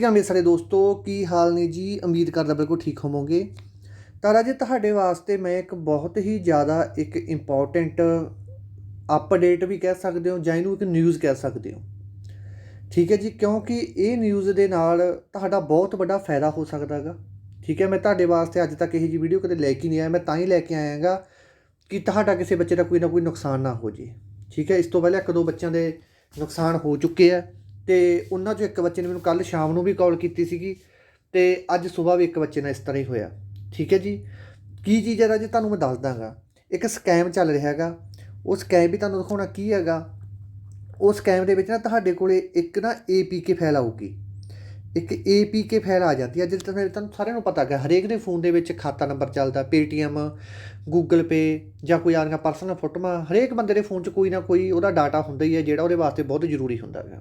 ਠੀਕ ਹੈ ਮੇਰੇ ਸਾਰੇ ਦੋਸਤੋ, ਕੀ ਹਾਲ ਨੇ ਜੀ? ਉਮੀਦ ਕਰਦਾ ਬਿਲਕੁਲ ਠੀਕ ਹੋਵੋਗੇ। ਤਾਂ ਰਾਜੇ, ਤੁਹਾਡੇ ਵਾਸਤੇ ਮੈਂ ਇੱਕ ਬਹੁਤ ਹੀ ਜ਼ਿਆਦਾ ਇੱਕ ਇੰਪੋਰਟੈਂਟ ਅਪਡੇਟ ਵੀ ਕਹਿ ਸਕਦੇ ਹੋ ਜਾਂ ਇਹਨੂੰ ਇੱਕ ਨਿਊਜ਼ ਕਹਿ ਸਕਦੇ ਹੋ। ਠੀਕ ਹੈ ਜੀ, ਕਿਉਂਕਿ ਇਹ ਨਿਊਜ਼ ਦੇ ਨਾਲ ਤੁਹਾਡਾ ਬਹੁਤ ਵੱਡਾ ਫਾਇਦਾ ਹੋ ਸਕਦਾ ਹੈਗਾ। ਠੀਕ ਹੈ, ਮੈਂ ਤੁਹਾਡੇ ਵਾਸਤੇ ਅੱਜ ਤੱਕ ਇਹ ਜੀ ਵੀਡੀਓ ਕਦੇ ਲੈ ਕੇ ਨਹੀਂ ਆਇਆ। ਮੈਂ ਤਾਂ ਹੀ ਲੈ ਕੇ ਆਇਆ ਆਇਆਗਾ ਕਿ ਤੁਹਾਡਾ ਕਿਸੇ ਬੱਚੇ ਦਾ ਕੋਈ ਨਾ ਕੋਈ ਨੁਕਸਾਨ ਨਾ ਹੋ ਜੇ। ਠੀਕ ਹੈ, ਇਸ ਤੋਂ ਪਹਿਲਾਂ ਇੱਕ ਦੋ ਬੱਚਿਆਂ ਦੇ ਨੁਕਸਾਨ ਹੋ ਚੁੱਕੇ ਆ। ਤੇ ਉਹਨਾਂ ਚੋਂ ਇੱਕ ਬੱਚੇ ਨੇ ਮੈਨੂੰ ਕੱਲ ਸ਼ਾਮ ਨੂੰ ਵੀ ਕਾਲ ਕੀਤੀ ਸੀਗੀ ਤੇ ਅੱਜ ਸਵੇਰ ਵੀ ਇੱਕ ਬੱਚੇ ਨਾਲ ਇਸ ਤਰ੍ਹਾਂ ਹੀ ਹੋਇਆ। ਠੀਕ ਹੈ ਜੀ? ਕੀ ਚੀਜ਼ ਹੈ ਰਾਜੇ? ਤੁਹਾਨੂੰ ਮੈਂ ਦੱਸ ਦਾਂਗਾ। ਇੱਕ ਸਕੈਮ ਚੱਲ ਰਿਹਾ ਹੈਗਾ। ਉਹ ਸਕੈਮ ਵੀ ਤੁਹਾਨੂੰ ਦਿਖਾਉਣਾ ਕੀ ਹੈਗਾ? ਉਹ ਸਕੈਮ ਦੇ ਵਿੱਚ ਨਾ ਤੁਹਾਡੇ ਕੋਲੇ ਇੱਕ ਨਾ APK ਫਾਈਲ ਆਊਗੀ। ਇੱਕ APK ਫਾਈਲ ਆ ਜਾਂਦੀ ਹੈ। ਜਿਸ ਤਰ੍ਹਾਂ ਤੁਹਾਨੂੰ ਸਾਰਿਆਂ ਨੂੰ ਪਤਾ ਹੈ ਹਰੇਕ ਦੇ ਫੋਨ ਦੇ ਵਿੱਚ ਖਾਤਾ ਨੰਬਰ ਚੱਲਦਾ, Paytm, Google Pay ਜਾਂ ਕੋਈ ਆਦੀਆਂ ਪਰਸਨਲ ਫੋਟੋਆਂ। ਹਰੇਕ ਬੰਦੇ ਦੇ ਫੋਨ 'ਚ ਕੋਈ ਨਾ ਕੋਈ ਉਹਦਾ ਡਾਟਾ ਹੁੰਦਾ ਹੀ ਹੈ, ਜਿਹੜਾ ਉਹਦੇ ਵਾਸਤੇ ਬਹੁਤ ਜ਼ਰੂਰੀ ਹੁੰਦਾ ਹੈ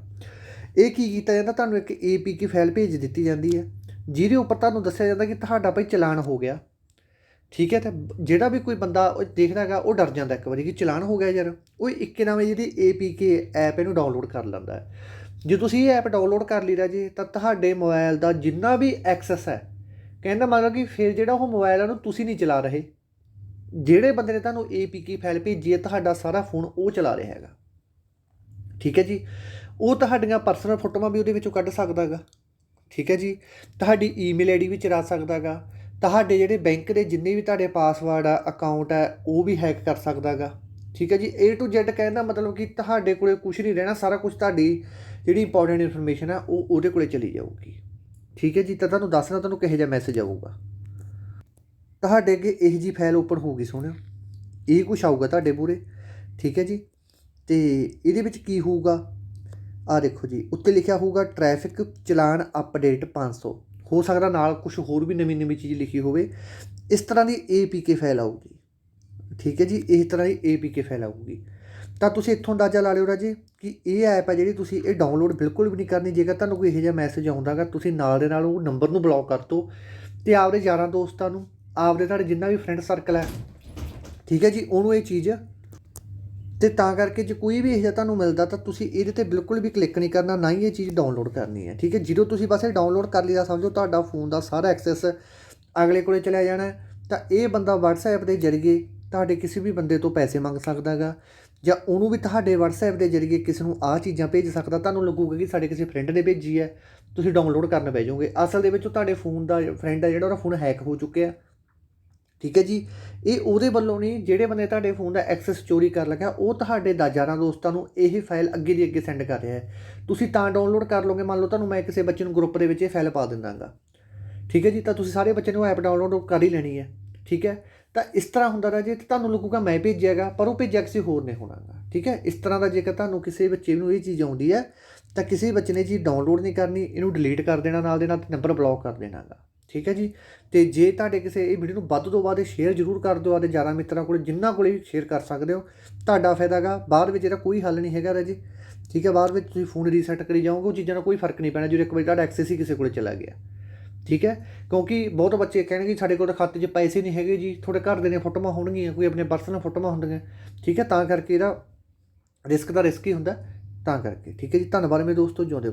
ਇਹ ਕੀ ਕੀਤਾ ਜਾਂਦਾ? ਤੁਹਾਨੂੰ ਇੱਕ APK ਫਾਈਲ ਭੇਜ ਦਿੱਤੀ ਜਾਂਦੀ ਹੈ, ਜਿਹਦੇ ਉੱਪਰ ਤੁਹਾਨੂੰ ਦੱਸਿਆ ਜਾਂਦਾ ਕਿ ਤੁਹਾਡਾ ਭਾਈ ਚਲਾਨ ਹੋ ਗਿਆ। ਠੀਕ ਹੈ, ਤੇ ਜਿਹੜਾ ਵੀ ਕੋਈ ਬੰਦਾ ਉਹ ਦੇਖਦਾ ਹੈਗਾ, ਉਹ ਡਰ ਜਾਂਦਾ ਇੱਕ ਵਾਰੀ ਕਿ ਚਲਾਨ ਹੋ ਗਿਆ ਯਾਰ। ਉਹ ਇੱਕੇ ਨਾਵੇਂ ਜਿਹੜੀ APK ਐਪ ਇਹਨੂੰ ਡਾਊਨਲੋਡ ਕਰ ਲੈਂਦਾ ਹੈ। ਜੇ ਤੁਸੀਂ ਇਹ ਐਪ ਡਾਊਨਲੋਡ ਕਰ ਲਈਦਾ ਰਾਜੇ ਤਾਂ ਤੁਹਾਡੇ ਮੋਬਾਈਲ ਦਾ ਜਿੰਨਾ ਵੀ ਐਕਸੈਸ ਹੈ ਕਹਿੰਦਾ ਮਤਲਬ ਕਿ ਫਿਰ ਜਿਹੜਾ ਉਹ ਮੋਬਾਈਲ ਆ ਉਹਨੂੰ ਤੁਸੀਂ ਨਹੀਂ ਚਲਾ ਰਹੇ। ਜਿਹੜੇ ਬੰਦੇ ਨੇ ਤੁਹਾਨੂੰ APK ਫਾਈਲ ਭੇਜੀ ਹੈ, ਤੁਹਾਡਾ ਸਾਰਾ ਫੋਨ ਉਹ ਚਲਾ ਰਿਹਾ ਹੈਗਾ। ਠੀਕ ਹੈ ਜੀ? ਉਹ ਤੁਹਾਡੀਆਂ ਪਰਸਨਲ ਫੋਟੋਆਂ ਵੀ ਉਹਦੇ ਵਿੱਚੋਂ ਕੱਢ ਸਕਦਾ ਹੈਗਾ ਠੀਕ ਹੈ ਜੀ? ਤੁਹਾਡੀ ਈਮੇਲ ਆਈਡੀ ਵੀ ਚਲਾ ਸਕਦਾ ਹੈਗਾ ਤੁਹਾਡੇ ਜਿਹੜੇ ਬੈਂਕ ਦੇ ਜਿੰਨੇ ਵੀ ਤੁਹਾਡੇ ਪਾਸਵਰਡ ਆ ਅਕਾਊਂਟ ਹੈ ਉਹ ਵੀ ਹੈਕ ਕਰ ਸਕਦਾ ਹੈਗਾ ਠੀਕ ਹੈ ਜੀ? A to Z ਕਹਿੰਦਾ ਮਤਲਬ ਕਿ ਤੁਹਾਡੇ ਕੋਲੇ ਕੁਝ ਨਹੀਂ ਰਹਿਣਾ, ਸਾਰਾ ਕੁਝ ਤੁਹਾਡੀ ਜਿਹੜੀ ਇੰਪੋਰਟੈਂਟ ਇਨਫੋਰਮੇਸ਼ਨ ਹੈ ਉਹ ਉਹਦੇ ਕੋਲੇ ਚਲੀ ਜਾਊਗੀ। ਠੀਕ ਹੈ ਜੀ? ਤਾਂ ਤੁਹਾਨੂੰ ਦੱਸਣਾ, ਤੁਹਾਨੂੰ ਕਿਹੋ ਜਿਹਾ ਮੈਸੇਜ ਆਊਗਾ। ਤੁਹਾਡੇ ਅੱਗੇ ਇਹ ਜੀ ਫਾਈਲ ਓਪਨ ਹੋਊਗੀ ਸੋਹਣਿਓ ਇਹ ਕੁਝ ਆਊਗਾ ਤੁਹਾਡੇ ਪੂਰੇ। ਠੀਕ ਹੈ ਜੀ? ਤੇ ਇਹਦੇ ਵਿੱਚ ਕੀ ਹੋਊਗਾ? ਆ ਦੇਖੋ ਜੀ, ਉੱਤੇ ਲਿਖਿਆ ਹੋਊਗਾ ਟ੍ਰੈਫਿਕ ਚਲਾਨ ਅਪਡੇਟ 500 ਹੋ ਸਕਦਾ ਨਾਲ ਕੁਝ ਹੋਰ ਵੀ ਨਵੀਂ ਨਵੀਂ ਚੀਜ਼ ਲਿਖੀ ਹੋਵੇ। ਇਸ ਤਰ੍ਹਾਂ ਦੀ APK ਫਾਈਲ ਆਊਗੀ। ਠੀਕ ਹੈ ਜੀ, ਇਸ ਤਰ੍ਹਾਂ ਦੀ APK ਫਾਈਲ ਆਊਗੀ। ਤਾਂ ਤੁਸੀਂ ਇੱਥੋਂ ਅੰਦਾਜ਼ਾ ਲਾ ਲਿਓ ਰਾਜੇ ਕਿ ਇਹ ਐਪ ਹੈ ਜਿਹੜੀ ਤੁਸੀਂ ਇਹ ਡਾਊਨਲੋਡ ਬਿਲਕੁਲ ਵੀ ਨਹੀਂ ਕਰਨੀ। ਜੇਕਰ ਤੁਹਾਨੂੰ ਕੋਈ ਇਹੋ ਜਿਹਾ ਮੈਸੇਜ ਆਉਂਦਾਗਾ ਤੁਸੀਂ ਨਾਲ ਦੇ ਨਾਲ ਉਹ ਨੰਬਰ ਨੂੰ ਬਲੌਕ ਕਰ ਦਿਓ ਤੇ ਆਪਦੇ ਯਾਰਾਂ ਦੋਸਤਾਂ ਨੂੰ, ਆਪਦੇ ਤੁਹਾਡੇ ਜਿੰਨਾ ਵੀ ਫਰੈਂਡ ਸਰਕਲ ਹੈ। ਠੀਕ ਹੈ ਜੀ, ਉਹਨੂੰ ਇਹ ਚੀਜ਼ ਤੇ ਤਾਂ ਕਰਕੇ ਜੇ ਕੋਈ ਵੀ ਇਹ ਜਿਹਾ ਤੁਹਾਨੂੰ ਮਿਲਦਾ ਤਾਂ ਤੁਸੀਂ ਇਹਦੇ ਤੇ ਬਿਲਕੁਲ ਵੀ ਕਲਿੱਕ ਨਹੀਂ ਕਰਨਾ, ਨਾ ਹੀ ਇਹ ਚੀਜ਼ ਡਾਊਨਲੋਡ ਕਰਨੀ ਹੈ, ਠੀਕ ਹੈ? ਜਦੋਂ ਤੁਸੀਂ ਬਸ ਇਹ ਡਾਊਨਲੋਡ ਕਰ ਲਿਆ ਸਮਝੋ ਤੁਹਾਡਾ ਫੋਨ ਦਾ ਸਾਰਾ ਐਕਸੈਸ ਅਗਲੇ ਕੋਲੇ ਚਲਿਆ ਜਾਣਾ ਤਾਂ ਇਹ ਬੰਦਾ WhatsApp ਦੇ ਜ਼ਰੀਏ ਤੁਹਾਡੇ ਕਿਸੇ ਵੀ ਬੰਦੇ ਤੋਂ ਪੈਸੇ ਮੰਗ ਸਕਦਾ ਹੈਗਾ ਜਾਂ ਉਹਨੂੰ ਵੀ ਤੁਹਾਡੇ WhatsApp ਦੇ ਜ਼ਰੀਏ ਕਿਸੇ ਨੂੰ ਆਹ ਚੀਜ਼ਾਂ ਭੇਜ ਸਕਦਾ, ਤੁਹਾਨੂੰ ਲੱਗੂਗਾ ਕਿ ਸਾਡੇ ਕਿਸੇ ਫਰੈਂਡ ਨੇ ਭੇਜੀ ਹੈ, ਤੁਸੀਂ ਡਾਊਨਲੋਡ ਕਰਨ ਪੈ ਜਾਓਗੇ। ਅਸਲ ਦੇ ਵਿੱਚ ਉਹ ਤੁਹਾਡੇ ਫੋਨ ਦਾ ਫਰੈਂਡ ਹੈ ਜਿਹੜਾ, ਉਹਦਾ ਫੋਨ ਹੈਕ ਹੋ ਚੁੱਕਿਆ ਠੀਕ ਹੈ ਜੀ? ਇਹ ਉਹਦੇ ਵੱਲੋਂ ਨਹੀਂ, ਜਿਹੜੇ ਬੰਦੇ ਤੁਹਾਡੇ ਫੋਨ ਦਾ ਐਕਸੈਸ ਚੋਰੀ ਕਰ ਲਗਾ ਉਹ ਤੁਹਾਡੇ ਦਾ ਯਾਰਾਂ ਦੋਸਤਾਂ ਨੂੰ ਇਹ ਫਾਈਲ ਅੱਗੇ ਦੀ ਅੱਗੇ ਸੈਂਡ ਕਰ ਰਿਹਾ ਹੈ। ਤੁਸੀਂ ਤਾਂ ਡਾਊਨਲੋਡ ਕਰ ਲਓਗੇ, ਮੰਨ ਲਓ ਤੁਹਾਨੂੰ ਮੈਂ ਕਿਸੇ ਬੱਚੇ ਨੂੰ ਗਰੁੱਪ ਦੇ ਵਿੱਚ ਇਹ ਫਾਈਲ ਪਾ ਦਿੰਦਾਗਾ। ਠੀਕ ਹੈ ਜੀ? ਤਾਂ ਤੁਸੀਂ ਸਾਰੇ ਬੱਚੇ ਨੂੰ ਐਪ ਡਾਊਨਲੋਡ ਕਰ ਹੀ ਲੈਣੀ ਹੈ। ਠੀਕ ਹੈ? ਤਾਂ ਇਸ ਤਰ੍ਹਾਂ ਹੁੰਦਾ ਰਿਹਾ ਜੇ ਤੁਹਾਨੂੰ ਲੱਗੂਗਾ ਮੈਂ ਭੇਜਿਆਗਾ, ਪਰ ਉਹ ਭੇਜਿਆ ਕਿਸੇ ਹੋਰ ਨੇ ਹੋਣਾਗਾ। ਠੀਕ ਹੈ? ਇਸ ਤਰ੍ਹਾਂ ਦਾ ਜੇਕਰ ਤੁਹਾਨੂੰ ਕਿਸੇ ਬੱਚੇ ਨੂੰ ਇਹ ਚੀਜ਼ ਆਉਂਦੀ ਹੈ, ਤਾਂ ਕਿਸੇ ਬੱਚੇ ਨੇ ਜੀ ਡਾਊਨਲੋਡ ਨਹੀਂ ਕਰਨੀ, ਇਹਨੂੰ ਡਿਲੀਟ ਕਰ ਦੇਣਾ, ਨਾਲ ਦੇ ਨਾਲ ਨੰਬਰ ਬਲੌਕ ਕਰ ਦੇਣਾਗਾ। ਠੀਕ ਹੈ ਜੀ? ਤੇ ਜੇ ਤੁਹਾਡੇ ਕਿਸੇ ਇਹ ਵੀਡੀਓ ਨੂੰ ਵੱਧ ਤੋਂ ਵੱਧ ਸ਼ੇਅਰ ਜ਼ਰੂਰ ਕਰ ਦਿਓ ਆਦੇ ਜ਼ਿਆਦਾ ਮਿੱਤਰਾਂ ਕੋਲ ਜਿੰਨਾ ਕੋਲ ਵੀ ਸ਼ੇਅਰ ਕਰ ਸਕਦੇ ਹੋ, ਤੁਹਾਡਾ ਫਾਇਦਾਗਾ ਬਾਅਦ ਵਿੱਚ ਇਹਦਾ ਕੋਈ ਹੱਲ ਨਹੀਂ ਹੈਗਾ ਰਾਜੀ। ਠੀਕ ਹੈ, ਬਾਅਦ ਵਿੱਚ ਤੁਸੀਂ ਫੋਨ ਰੀਸੈਟ ਕਰੀ ਜਾਓਗੇ, ਉਹ ਚੀਜ਼ਾਂ ਦਾ ਕੋਈ ਫ਼ਰਕ ਨਹੀਂ ਪੈਣਾ, ਜਦੋਂ ਇੱਕ ਵਾਰੀ ਤੁਹਾਡਾ ਐਕਸੈਸ ਹੀ ਕਿਸੇ ਕੋਲ ਚਲਾ ਗਿਆ। ਠੀਕ ਹੈ? ਕਿਉਂਕਿ ਬਹੁਤ ਬੱਚੇ ਕਹਿਣਗੇ ਸਾਡੇ ਕੋਲ ਤਾਂ ਖਾਤੇ 'ਚ ਪੈਸੇ ਨਹੀਂ ਹੈਗੇ ਜੀ, ਤੁਹਾਡੇ ਘਰ ਦੇ ਨੇ ਫੋਟੋਆਂ ਹੋਣਗੀਆਂ, ਕੋਈ ਆਪਣੇ ਪਰਸਨਲ ਫੋਟੋਆਂ ਹੁੰਦੀਆਂ। ਠੀਕ ਹੈ, ਤਾਂ ਕਰਕੇ ਇਹਦਾ ਰਿਸਕ ਦਾ ਰਿਸਕ ਹੀ ਹੁੰਦਾ, ਤਾਂ ਕਰਕੇ। ਠੀਕ ਹੈ ਜੀ, ਧੰਨਵਾਦ ਮੇਰੇ ਦੋਸਤੋ, ਜਿਉਂਦੇ ਰਹੋ।